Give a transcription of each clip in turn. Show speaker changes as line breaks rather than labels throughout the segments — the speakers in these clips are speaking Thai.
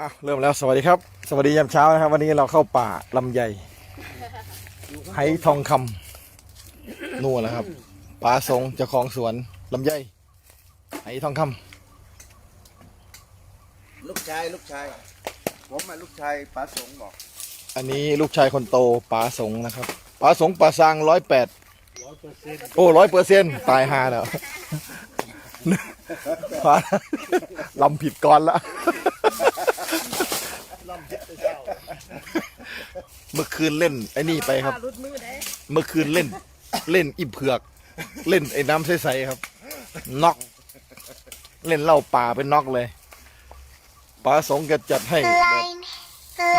อะเริ่มแล้วสวัสดีครับ สวัสดียามเช้านะครับ วันนี้เราเข้าป่าลำไยไหทองคำนู่นแหละครับป่าสงเจ้าของสวนลำไยไหทองคำ
ลูกชายลูกชาย ผมมาลูกชายป้าสงบอก
อันนี้ลูกชายคนโตป่าสงนะครับป่าสงป่าซางร้อยแปดโอ้ร้อยเปอร์เซ็นต์ตายหาแล้วป่าลำผิดก่อนละ เมื่อคืนเล่นไอ้นี่ไปครับ
รุดมือได้
เมื่อคืนเล่น เล่นอิบเผือก เล่นไอ้น้ำใสๆครับน็อกเล่นเหล้าป่าเป็นน็อกเลยป้าสงแกจัดให้แบบ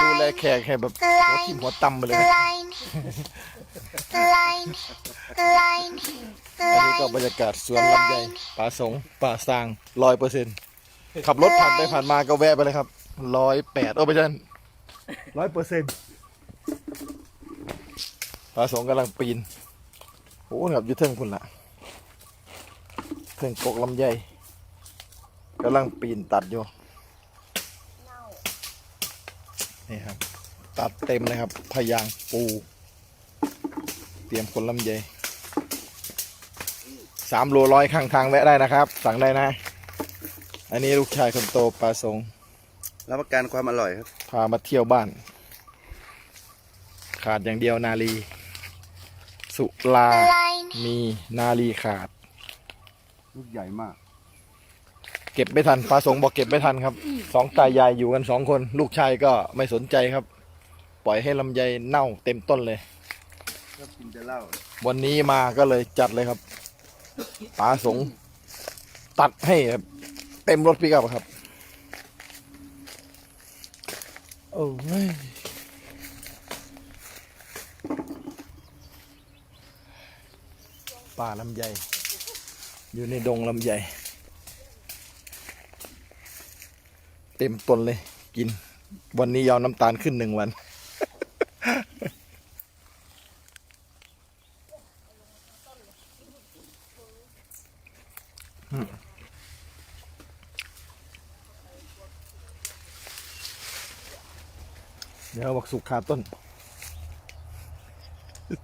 ดูแลแขกให้แบบหัวทิ่มหัวตำไปเลยนะอันนี้ก็บรรยากาศสวนลำไยป่าสงป่าซางร้อยเปอร์เซ็นต์ขับรถผ่านไปผ่านมาก็แวะไปเลยครับร้อยแปดโอ้ไม่ใช่ ร้อยเปอร์เซ็นต์ป่าสองกำลังปีนโอ้นะครับยุทเทิงคุณละเทิงกกลำไยกำลังปีนตัดอยู่นี่ครับ ตัดเต็มเลยครับ พยางปู เตรียมคนลำไยสามโลร้อยข้างทางแวะได้นะครับ สั่งได้นะ อันนี้ลูกชายคนโตปลาสง
รับประกันความอร่อยครับ
พามาเที่ยวบ้าน ขาดอย่างเดียวนาลี สุลา มีนาลีขาด
ลูกใหญ่มาก
เก็บไม่ทันปลาสงบอกเก็บไม่ทันครับ สองตายายอยู่กันสองคน ลูกชายก็ไม่สนใจครับ ปล่อยให้ลำไยเน่าเต็มต้นเลย
ชอบกินจะเหล้า
วันนี้มาก็เลยจัดเลยครับปลาสงตัดให้ครับเต็มรถปิกอัพครับ โอ้ยป่าลำใหญ่ อยู่ในดงลำใหญ่ เต็มต้นเลยกิน วันนี้ยาวน้ำตาลขึ้นหนึ่งวัน เดี๋ยวบอก สุกขาต้น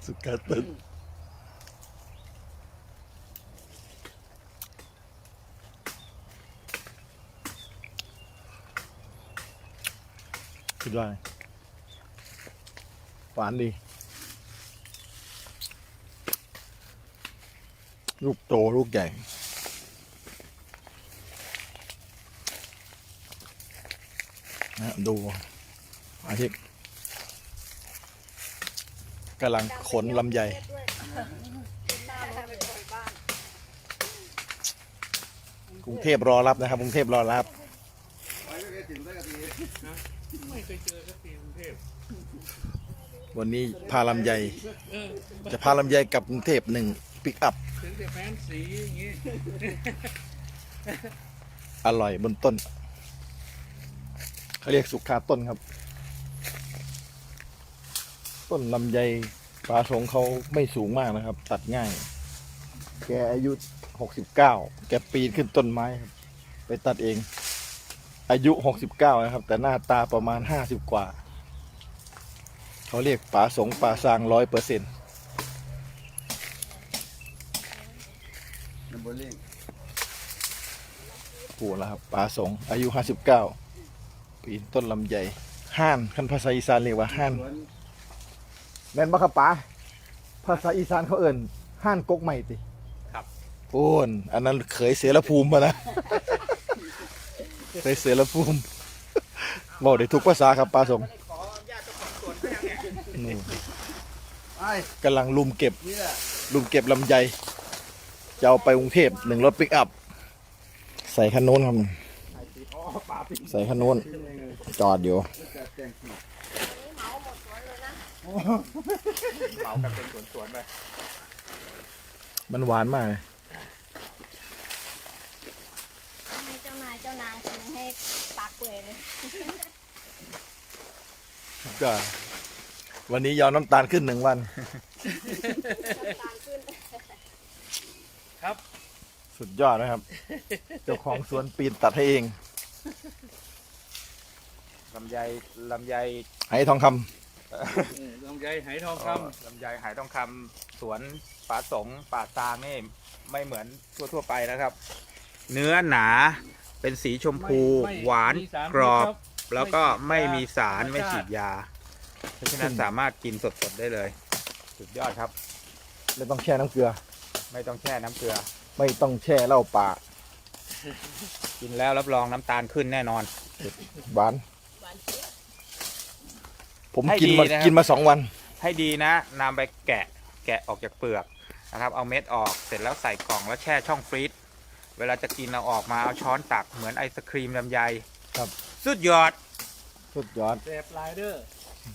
สุกขาต้นคิดว่าหวานดี ลูกโต ลูกใหญ่นะดูอาทิตย์ กำลังขนลำไยกรุงเทพรอรับนะครับกรุงเทพรอรับวันนี้พาลำไยจะพาลำไยกลับกรุงเทพหนึ่งปิกอัพ
อ
ร่อยบนต้นเขาเรียกสุกคาต้นครับ ต้นลำไยปลาสงเขาไม่สูงมากนะครับ ตัดง่าย แกอายุหกสิบเก้าแกปีนขึ้นต้นไม้ครับ ไปตัดเอง อายุหกสิบเก้านะครับ แต่หน้าตาประมาณห้าสิบกว่า เขาเรียกป่าสงป่าซางร้อยเปอร์เซ็นต์ปูแล้วครับป่าสงอายุห้าสิบเก้าปีนต้นลำไยห้านคันภาษาอีสานเรียกว่าห้าน แม่นบ่ครับป๋าภาษาอีสานเขาเอิ่นห้านกกใหม่ติ
ครับ
โอ้นอันนั้นเขยเสรภูมิมานะ เคยเสรภูมิบอกได้ทุกภาษาครับปลาสมนู่น
ไอ้
กำลังลุมเก็บ
นี่แหละ
ลุมเก็บลำไยจะเอาไปกรุงเทพหนึ่งรถปิกอัพ ใส่คันโน้นครับใส่คันโน้น จอดอยู่
จะแต่งสี
เหมากันเป็นสวนๆไป
มันหวานมากเลย
ให้เจ้านายเจ้านายทำให้ปากเปื่อยเลย
ก็ วันนี้ยอมน้ำตาลขึ้นหนึ่งวัน
ตาลขึ้น
ครับ
สุดยอดนะครับ เจ้าของสวนปีนตัดให้เอง
ลำไยลำไย
ไหทองคำ
เออลำไยไหทองค
เอ่อลำไยหายทองคำสวนป่าสงป่าซางนี่ไม่เหมือนทั่วๆไปนะครับ เนื้อหนาเป็นสีชมำพู
ไม่
หวาน
มีส
กรอบ
พิษค
แล้วก็ไม่
ไม่
มี
ฉีดยา
สาร
ธรรมชาติ
ไม่ฉีดยา เพราะฉะนั้นสามารถกินสดๆได้เลย สุดยอดครับ
ไม่ต้องแช่น้ำเกลือ
ไม่ต้องแช่น้ำเกลือ
ไม่ต้องแช่เหล้าป่า
กินแล้วรับรองน้ำตาลขึ้นแน่นอน
หวาน ผม
ให้
กิน
ดี
มา
นะครับ
กินมาสองวัน
ให้ดีนะนำไปแกะแกะออกจากเปลือกนะครับ เอาเม็ดออกเสร็จแล้วใส่กล่องแล้วแช่ช่องฟรีซเวลาจะกินเอาออกมาเอาช้อนตักเหมือนไอศครีมลำไย
ครับ
สุดยอด
สุดยอด
เสพไลเดอร์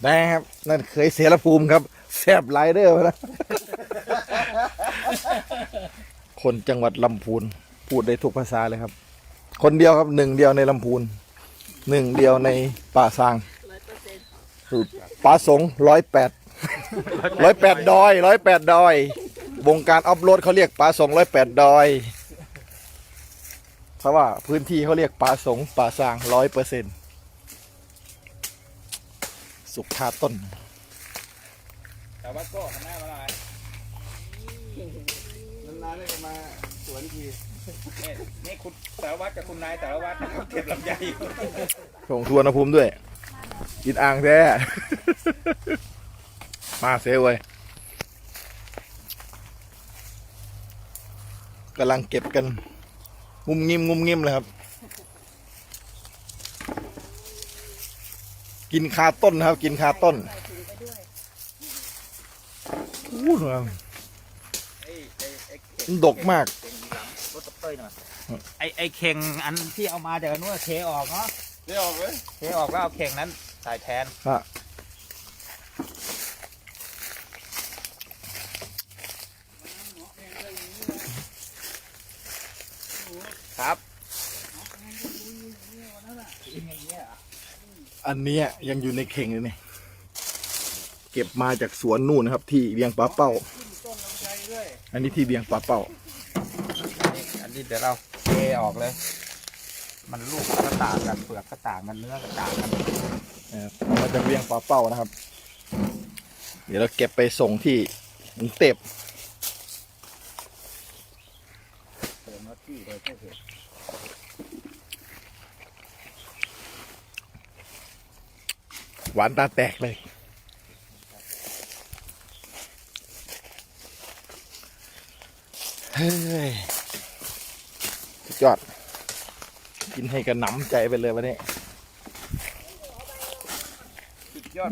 นะครับ นั่นเคยเสรภูมิครับแซบไลเดอร์มาแล้วคนจังหวัดลำพูน พูดได้ทุกภาษาเลยครับ คนเดียวครับหนึ่งเดียวในลำพูนหนึ่งเดียวในป่าซาง คือป่าสงร้อยแปดร้อยแปดดอยร้อยแปดดอยวงการออฟโรดเขาเรียกป่าสงร้อยแปดดอยเพราะว่าพื้นที่เขาเรียกป่าสงป่าซางร้อยเปอร์เซ็นสุกคาต้น
แต่ว่าก็ทำหน้ามาอะไร
นานๆเลยจะมาสวนที
นี่นี่คุณสารวัตรกับคุณนายสารวัตรนะครับเก็บลำไยอยู่
ส่งทวนภูมิด้วย กินอ่างแท้ มาเซเว้ยกำลังเก็บกัน งุมงิมงุมงิมเลยครับ กินคาต้นนะครับ กินคาต้นอู้หู
ไอ้ไอ้ไอ้
มันดกมาก
เข่งหลังรถตบเต้ยหน่อยไอ้ไอ้เข่งอันที่เอามาจากนู้นเทออกเนาะ
ได้ออกเลย
เทออกแล้วเอาเข่งนั้น ใส่แทน
ฮะ
ครับ
อันเนี้ยยังอยู่ในเข่งเลยเนี่ยเก็บมาจากสวนนู่นนะครับ ที่เบียงป่าเป้า อันนี้ที่เบียงป่าเป้า
อันนี้เดี๋ยวเราเทออกเลย มันลูกก็ต่างกันเปลือกก็ต่างกันเนื้อก็ต่างกัน
นะครับเอาจากเวียงป่าเป้านะครับ เดี๋ยวเราเก็บไปส่งที่กรุงเติ
มน้ที่โดยแค่เห
วานตาแตกเลย เฮ้ยยอด กินให้กระหนำใจไปเลยวันนี้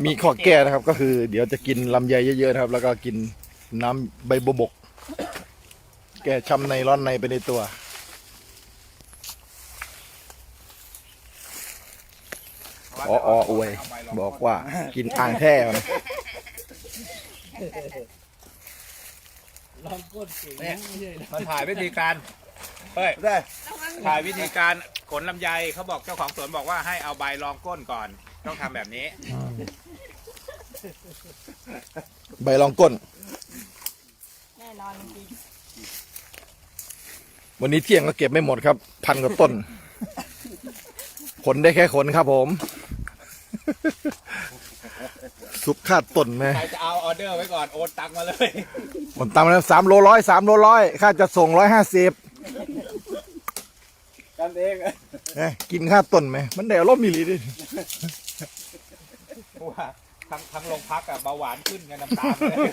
มีข้อแก้นะครับก็คือ เดี๋ยวจะกินลำไยเยอะๆนะครับ แล้วก็กินน้ำใบบัวบก แก้ช้ำในร้อนในไปในตัว อออวย บอกว่ากินอ่างแท้นะ
ลองก้นเก่งนะไม่ใช่เหรอ
มันถ่ายวิธีการเฮ้ย
ได้
ถ่ายวิธีการขนลำไยเขาบอกเจ้าของสวนบอกว่าให้เอาใบรองก้นก่อน ต้องทำแบบนี้
ใบรองก้น
แน่นอนจริง
วันนี้เที่ยงก็เก็บไม่หมดครับ พันกว่าต้น ขนได้แค่ขนครับผมซุปคาดต้นไหม
ใครจะเอาออเดอร์ไว้ก่อนโอนตังค์มาเลย
ผมตามแล้วสามโลร้อยสามโลร้อยค่าจะส่งร้อยห้าสิบ
กันเอง
กินค่าต้นไหม มันเดี๋ยวร่มมีหลีดิ
เพราะว่า ทั้งทั้งโรงพักอะเบาหวานขึ้นกันน้ำตาลเลย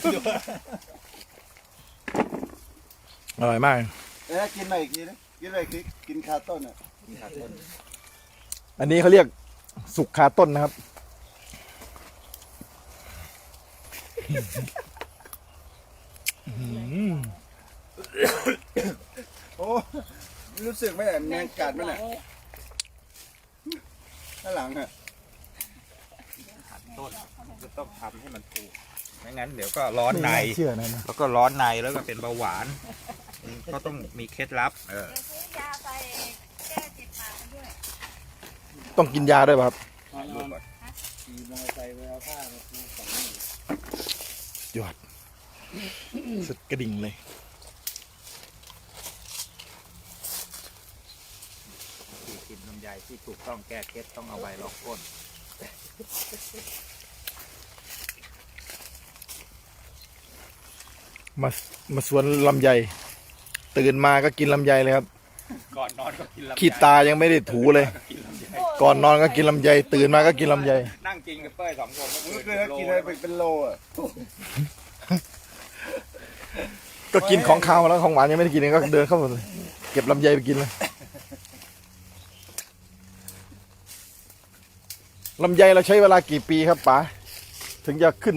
อร่อยมาก
เอ๊ะกินหน่อยอีกทีนะกินหน่อยอีกทีกินคาต้นอะ
อันนี้เขาเรียกสุกคาต้นนะครับ
โอ้รู้สึกไหมเนี่ยแมงกัดไหมเนี่ยข้างหลังอะ
ต้น จะต้องทำให้มันถูกไม่งั้นเดี๋ยวก็ร้อนใน
ไม่าเชื่อนะนะ
แล้วก็ร้อนในแล้วก็เป็นเบาหวานก็ต้องมีเคล็ดลับ เออ
เดี๋ยวซื้อยาไปแก้เจ็บปากมาด้วย
ต้องกินยาด้วยป่ะครับ
ขี่มอเตอร์ไซค์ไปเอาผ้ามาปูฝัง
ยอดสุดกระดิ่งเลย
ที่กินลำไยที่ถูกต้องแก้เคล็ดต้องเอาใบรองก้น
มามาสวนลำไยตื่นมาก็กินลำไยเลยครับ
ก่อนนอนก็กินลำไย
ขี้ตายังไม่ได้ถูเลย
กินลำไย
ก่อนนอนก็กินลำไย ตื่นมาก็กินลำไย
นั่งกินกับเป้ยสองคน
เมื่อคืนเขากินอะไรไปเป็นโลอะ
ก็กินของข้าวแล้วของหวานยังไม่ได้กินเลยก็เดินเข้ามาเลยเก็บลำไยไปกินเลยลำไยเราใช้เวลากี่ปีครับป๋าถึงจะขึ้น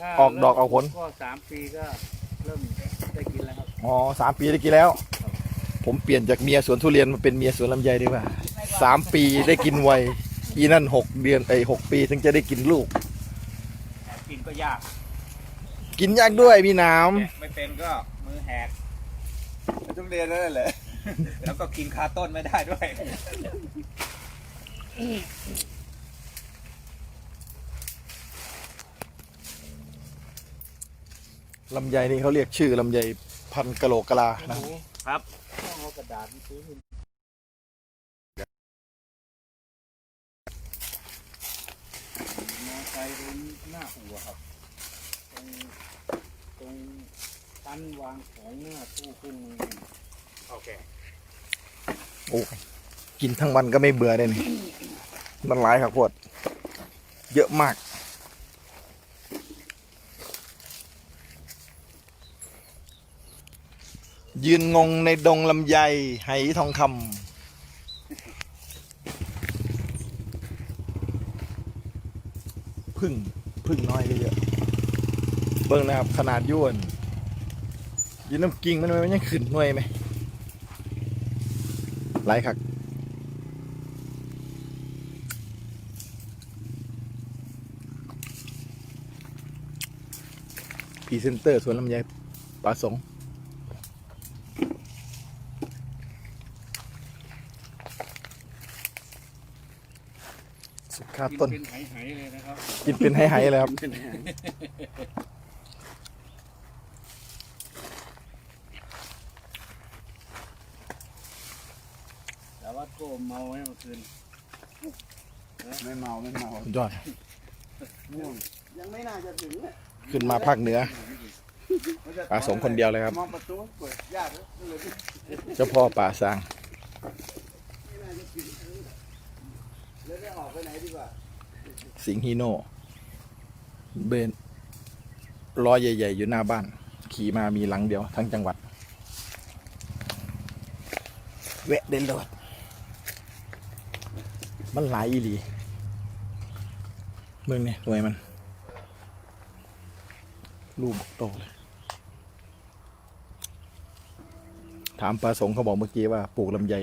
ถ้า
ออกดอกออกผล
ก็สามปีก็เริ่มได้กินแล้วครับ
อ๋อสามปีได้กินแล้ว ผมเปลี่ยนจากเมียสวนทุเรียนมาเป็นเมียสวนลำไยดีกว่าสามปีได้กินไวอีนั่นหกเดือนไอ้หกปีถึงจะได้กินลูก
กินก็ยาก
กินยากด้วยพี่น้
แกะไม่เป็นก็มือแหก
ทุเรียนนั่นแหละ
แล้วก็กินคาต้นไม่ได้ด้วยำ
ลำไยนี่เขาเรียกชื่อลำไยพันกะโหลกกะลานะ
ครับ
ต้องเอากระดาษมาซื้อมอไซค์ตรงหน้าหัวครับ ตรงตรงตั้นวางของหน้าตู้เครื่องมือ
โอเค
โอ้กินทั้งวันก็ไม่เบื่อเลยนี่มันหลายครับพวด เยอะมาก ยืนงงในดงลำไยไหทองคำพึ่งพึ่งน้อยก็เยอะ เบิ่งนะครับ ขนาดย้วนยืนน้ำกิ่งมันมันยังขึ้นหน่วยไหมหลายคักพรีเซนเตอร์สวนลำไยปลาสง สุขา
กิน
ต้น
เป็นไหๆเลยนะครับ
กินเป็นไหๆเลยครับ
เป็นไหแต่ว่าก็เมาให้เมื่อคืน
ไม่เมาไม่เมา
สุดยอด
ม่วงยังไม่น่าจะถึงอะ
ขึ้นมาภาคเหนือปลาสงคนเดียวเลยครับ
มองประตูเปิดยากเลย
เจ้าพ่อป่าซาง
ไม่น่าจะถึงแล้วได้ออกไปไหนดีกว่า
สิงห์ฮีโน่เบนรอยใหญ่ ๆ อยู่หน้าบ้าน ขี่มามีหลังเดียวทั้งจังหวัด แวะเดินโลดมันหลายอีหลีเมืองเนี่ยหน่วยมันลูกโตเลยถามปลาสงเขาบอกเมื่อกี้ว่าปลูกลำไย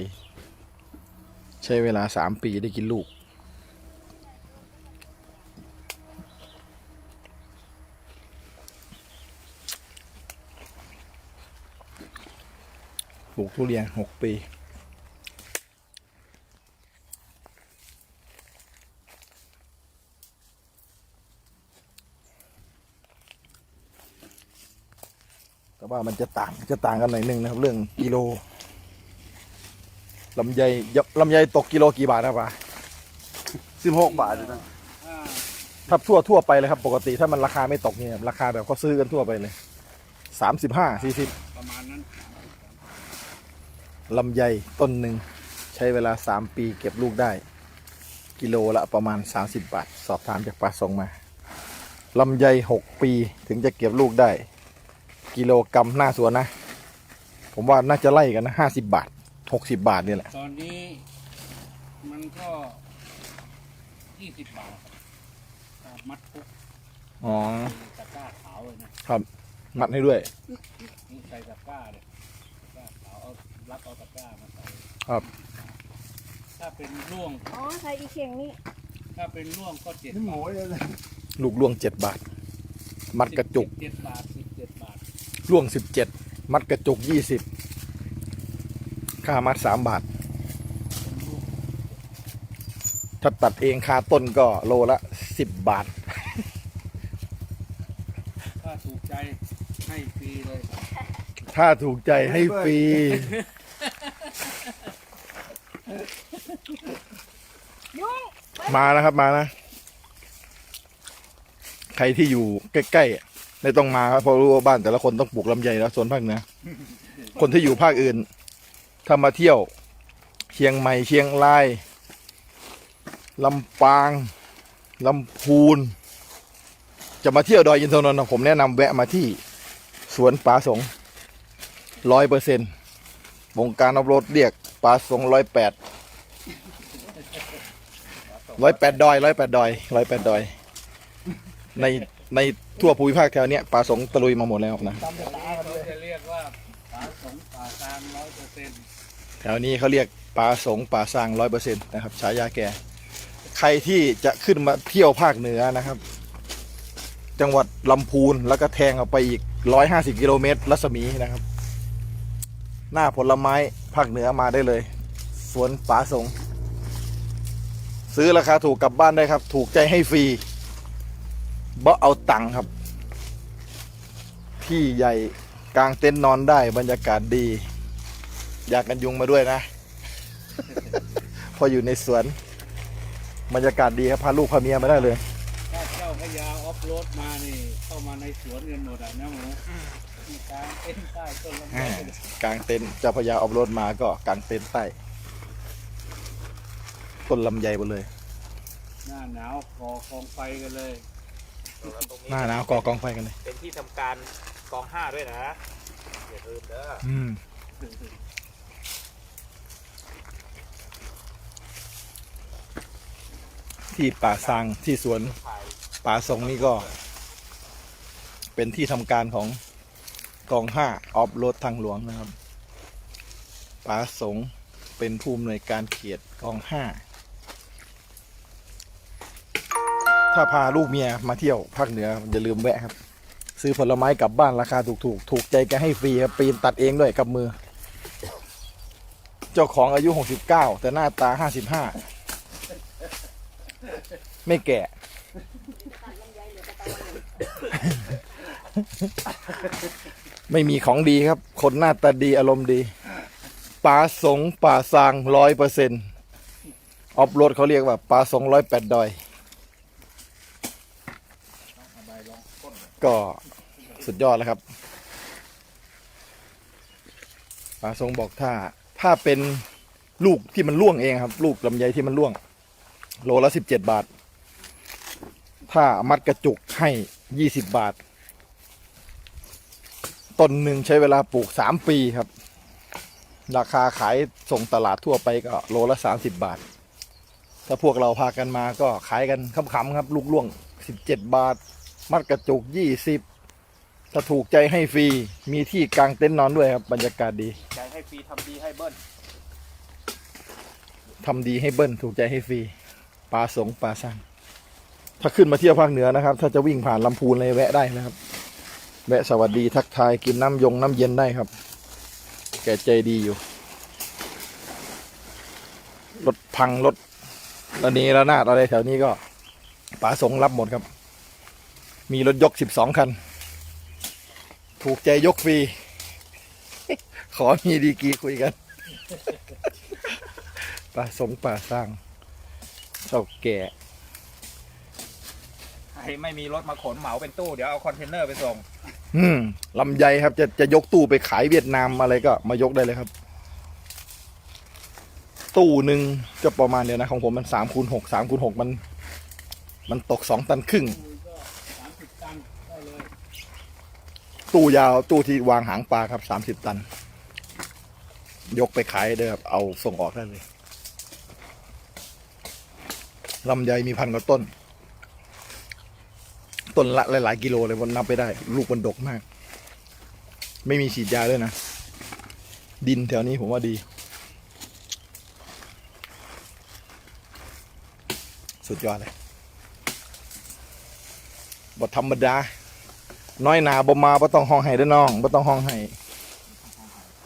ใช้เวลาสามปีได้กินลูก ทุเรียนหกปีแต่ว่ามันจะต่างจะต่างกันหน่อยหนึ่งนะครับ เรื่องกิโลลำไยยลำไยตกกิโลกี่บาทครับป้า
สิบหกบาทเลยนะ
ถ้า
ถ้าทั่วทั่วไปเลยครับ ปกติถ้ามันราคาไม่ตกเนี่ยราคาแบบเขาซื้อกันทั่วไปเลยสามสิบห้าสี่สิบ
ประมาณนั้น
ลำไยต้นหนึ่งใช้เวลาสามปีเก็บลูกได้ กิโลละประมาณสามสิบบาท สอบถามจากป้าสงมาลำไยหกปีถึงจะเก็บลูกได้ กิโลกรรัมหน้าสวนนะ ผมว่าน่าจะไล่กันนะห้าสิบบาทหกสิบบาทเนี่ยแหละ
ตอนนี้มันก็ยี่สิบบาทครับมัดปุ๊บ
อ๋อ
ตะกร้าขาวเลยนะครับ
มัดให้ด้วย
นี่ใส่ตะกร้าเลยตะกร้าขาว เอารับเอาตะกร้ามาใส่
ครับ
ถ้าเป็นร่วง
อ๋อใส่อีเข่งนี่
ถ้าเป็นร่วงก็เจ็ด
นี่หมู
บาท
เลยนะ
ลูกล่วงเจ็ดบาท มัดกระจุก
เจ็ดบาทสิบเจ็ดบาท
ล่วงสิบเจ็ดมัดกระจุกยี่สิบค่ามัดสามบาท ถ้าตัดเองค่าต้นก็โลละสิบบาท
ถ้าถูกใจให้ฟรีเลย
ถ้าถูกใจให้ฟรี
ยุ่ง
มานะครับมานะ ใครที่อยู่ใกล้ๆไม่ต้องมาครับเพราะรู้ว่าบ้านแต่ละคนต้องปลูกลำไยแล้วส่วนภาคเหนือคนที่อยู่ภาคอื่น ถ้ามาเที่ยว เชียงใหม่เชียงรายลำปางลำพูน จะมาเที่ยวดอยอินทนนท์ผมแนะนำแวะมาที่สวนป่าสงร้อยเปอร์เซ็นต์วงการอัพโหลดเรียกป่าสงร้อยแปด ร้อยแปดดอยร้อยแปดดอยร้อยแปดดอย ในในทั่วภูมิภาคแถวเนี้ยป่าสงตะลุยมาหมดแล้วนะ
ตามภาษา
เขาจะเรียกว่าป่าสงป่าซางร้อยเปอร์เซ็นต์
แถวนี้เขาเรียกป่าสงป่าสร้างร้อยเปอร์เซ็นต์นะครับฉายาแกใครที่จะขึ้นมาเที่ยวภาคเหนือนะครับ จังหวัดลำพูนแล้วก็แทงออกไปอีกร้อยห้าสิบกิโลเมตรรัศมีนะครับ หน้าผลไม้ภาคเหนือมาได้เลย สวนป่าสง ซื้อราคาถูกกลับบ้านได้ครับ ถูกใจให้ฟรีบ่เอาตังค์ครับ ที่ใหญ่กลางเต็นท์นอนได้บรรยากาศดี อยากกันยุงมาด้วยนะ พออยู่ในสวน บรรยากาศดีครับพาลูกพาเมียมาได้เลย
ถ้าเจ้าพญาออฟโรดมานี่เข้ามาในสวนกันหมดอะนะหมูมีการเต้นใต้ต้นลำไย
กลางเต็นท์เจ้าพระยาออฟโรดมาก็กลางเต็นท์ใต้ ต้นลำไยหมดเลย
หน้าหนาวก่อกองไฟกันเลย
ตรงนี้
หน้าหนาวก่อกองไฟกันเลย
เป็นที่ทำการกองห้าด้วยนะอย่าลืมเด้อ
อืมที่ป่าซางที่สวน
ถ่าย
ป่าสงนี่ก็ เป็นที่ทำการของกองห้าออฟโรดทางหลวงนะครับป่าสงเป็นผู้อำนวยการเขตกองห้า ถ้าพาลูกเมียมาเที่ยวภาคเหนืออย่าลืมแวะครับ ซื้อผลไม้กลับบ้านราคาถูกๆถูกใจแกให้ฟรีครับปีนตัดเองด้วยกับมือ เจ้าของอายุ 69 แต่หน้าตา 55 ไม่แก่ไม่มีของดีครับ คนหน้าตาดีอารมณ์ดี ป่าสงป่าซางร้อยเปอร์เซ็นต์ออฟโรดเขาเรียกว่าป่าสงร้อยแปดดอย ก็สุดยอดแล้วครับป่าทรงบอกถ้า ถ้าเป็นลูกที่มันร่วงเองครับ ลูกลำไยที่มันร่วง โลละสิบเจ็ดบาท ถ้ามัดกระจุกให้ยี่สิบบาท ต้นหนึ่งใช้เวลาปลูกสามปีครับ ราคาขายส่งตลาดทั่วไปก็โลละสามสิบบาท ถ้าพวกเราพากันมาก็ขายกันขำๆครับ ลูกล่วงสิบเจ็ดบาท มัดกระจุกยี่สิบถ้าถูกใจให้ฟรี มีที่กางเต็นท์นอนด้วยครับ บรรยากาศดี
ใจให้ฟรีทำดีให้เบิ้ล
ทำดีให้เบิ้ลถูกใจให้ฟรีปลาสงปลาซังถ้าขึ้นมาเที่ยวภาคเหนือนะครับ ถ้าจะวิ่งผ่านลำพูนเลยแวะได้นะครับ แวะสวัสดีทักทายกินน้ำยงน้ำเย็นได้ครับ แกใจดีอยู่ รถพังรถระเนระนาดอะไรแถวนี้ก็ป๋าสงรับหมดครับ มีรถยกสิบสองคัน ถูกใจยกฟรี ขอมีดีกรีคุยกันป่าสงป่าสร้างเท่าแก่
ใครไม่มีรถมาขนเหมาเป็นตู้ เดี๋ยวเอาคอนเทนเนอร์ไปส่ง
อืมลำไยครับ จะจะยกตู้ไปขายเวียดนามอะไรก็มายกได้เลยครับ ตู้หนึ่งก็ประมาณเดียวนะ ของผมมันสามคูณหกสามคูณหกมัน มันตกสองตันครึ่ง
คูณก็สามสิบตันได้เลย
ตู้ยาวตู้ที่วางหางปลาครับสามสิบตัน ยกไปขายได้ครับเอาส่งออกได้เลยลำไยมีพันกว่าต้น ต้นละหลาย ๆ กิโลเลยวันนับไปได้ ลูกมันดกมาก ไม่มีฉีดยาด้วยนะ ดินแถวนี้ผมว่าดี สุดยอดเลยบทธรรมดา น้อยหนาบ่มาบ่ต้องห้องไห้เด้อน้องบ่ต้องห้องไห้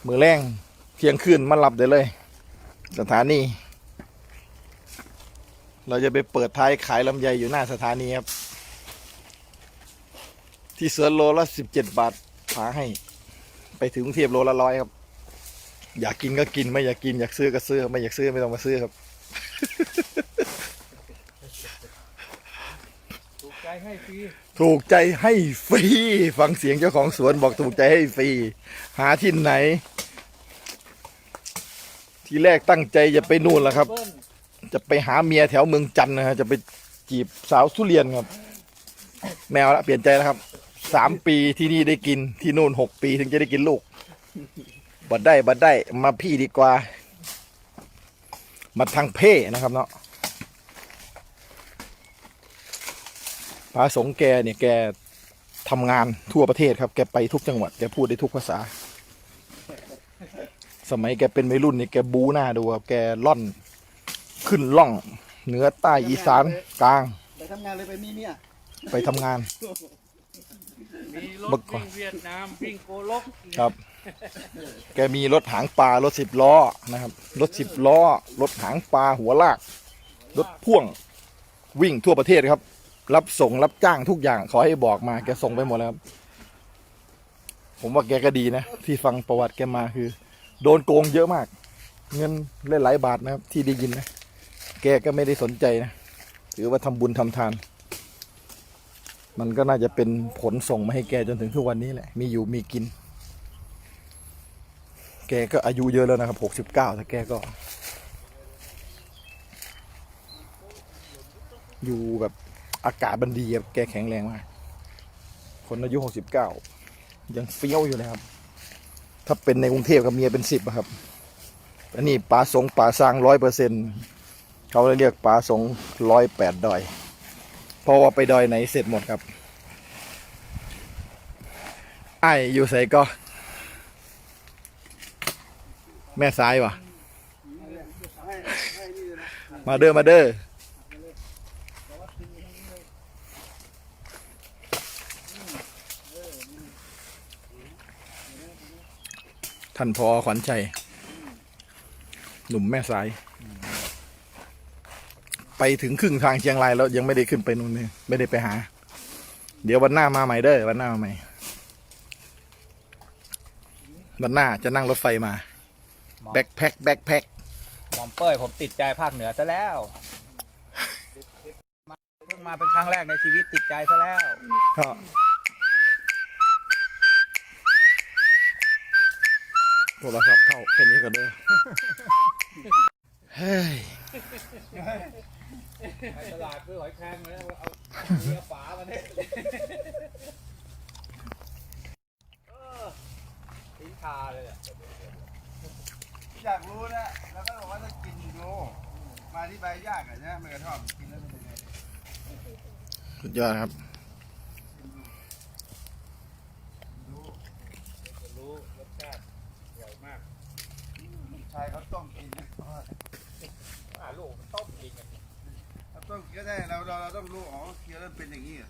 มือแรงเที่ยงคืนมารับได้เลย สถานี เราจะไปเปิดท้ายขายลำไยอยู่หน้าสถานีครับ ที่เสือโลละสิบเจ็ดบาทขาให้ ไปถึงกรุงเทพโลละร้อยครับ อยากกินก็กินไม่อยากกินอยากซื้อก็ซื้อไม่อยากซื้อไม่ต้องมาซื้อครับ
ถูก ให้ฟรี
ถูกใจให้ฟรีฟังเสียงเจ้าของสวนบอกถูกใจให้ฟรีหาที่ไหน ทีแรกตั้งใจจะไปนู่นแหละครับ
เบิ้ล
จะไปหาเมียแถวเมืองจันทร์นะฮะจะไปจีบสาวสุเรียนครับ แมวละเปลี่ยนใจแล้วครับสามปีที่นี่ได้กินที่นู่นหกปีถึงจะได้กินลูกบัดได้บัดได้มาพี่ดีกว่า มาทางเพ่นะครับเนาะ พระสงฆ์แกเนี่ยแกทำงานทั่วประเทศครับแกไปทุกจังหวัดแกพูดได้ทุกภาษา สมัยแกเป็นวัยรุ่นนี่แกบูหน้าดูครับแกล่อนขึ้นล่องเหนือใต้อีสานกลาง
ไปทำงานเลยไปมีเมีย
ไปทำงาน
มีร
เมื่
ถ
อก่อน
วิ่งเวียดนามวิ่งโกลก
ครับ แกมีรถหางปลารถสิบล้อนะครับ รถสิบล้อ รถหางปลาหัวลาก รถพ่วงวิ่งทั่วประเทศครับ รับส่งรับจ้างทุกอย่าง ขอให้บอกมาแกส่งไปหมดแล้วครับ ผมว่าแกก็ดีนะ ที่ฟังประวัติแกมาคือ โดนโกงเยอะมาก เงินหลายๆบาทนะครับ ที่ได้ยินนะ แกก็ไม่ได้สนใจนะถือว่าทำบุญทำทาน มันก็น่าจะเป็นผลส่งมาให้แกจนถึงทุกวันนี้แหละ มีอยู่มีกิน แกก็อายุเยอะแล้วนะครับหกสิบเก้าแต่แกก็อยู่แบบ อากาศบันดีครับแกแข็งแรงมาก คนอายุหกสิบเก้ายังเฟี้ยวอยู่เลยครับ ถ้าเป็นในกรุงเทพกับเมียเป็นสิบครับ อันนี้ป่าสงป่าสร้างร้อยเปอร์เซ็นเขาเลยเรียกป่าสงร้อยแปดดอย เพราะว่าไปดอยไหนเสร็จหมดครับ ไอยอยู่ใส่ก็ แม่ซ้ายวะมาเด้อมาเด้อ ท่านพอขวัญชัย หนุ่มแม่สาย ไปถึงครึ่งทางเชียงรายแล้วยังไม่ได้ขึ้นไปนู่นเลยไม่ได้ไปหา เดี๋ยววันหน้ามาใหม่เด้อวันหน้ามาใหม่วันหน้าจะนั่งรถไฟมา แบ็คแพ็คแบ็คแพ็ค
หมอมเป้ยผมติดใจภาคเหนือซะแล้วเพิ่งมาเป็นครั้งแรกในชีวิตติดใจซะแล้ว
ก็ โทรศัพท์เข้าแค่นี้ก็เด้อเฮ้ย
ไปตลาดซื้อหอยแครงมาแล้วเอาเรือฝามาเนี่ย
ทิ้งคาเลยอะ
อยากรู้นะแล้วก็บอกว่าจะกินดูมาที่ใบยากอะนะมันกระท่อมกินแล้วเป็นยังไง
สุดยอดครับ
รู้รสชาติอร่อยมาก
ชายเขาต้มกินนะ
อ่าลูกมันต้มกินกัน
เขาต้มกินก็ได้เราเราเราต้องรู้อ๋อเคี้ยวแล้วเป็นอย่างนี้เหรอ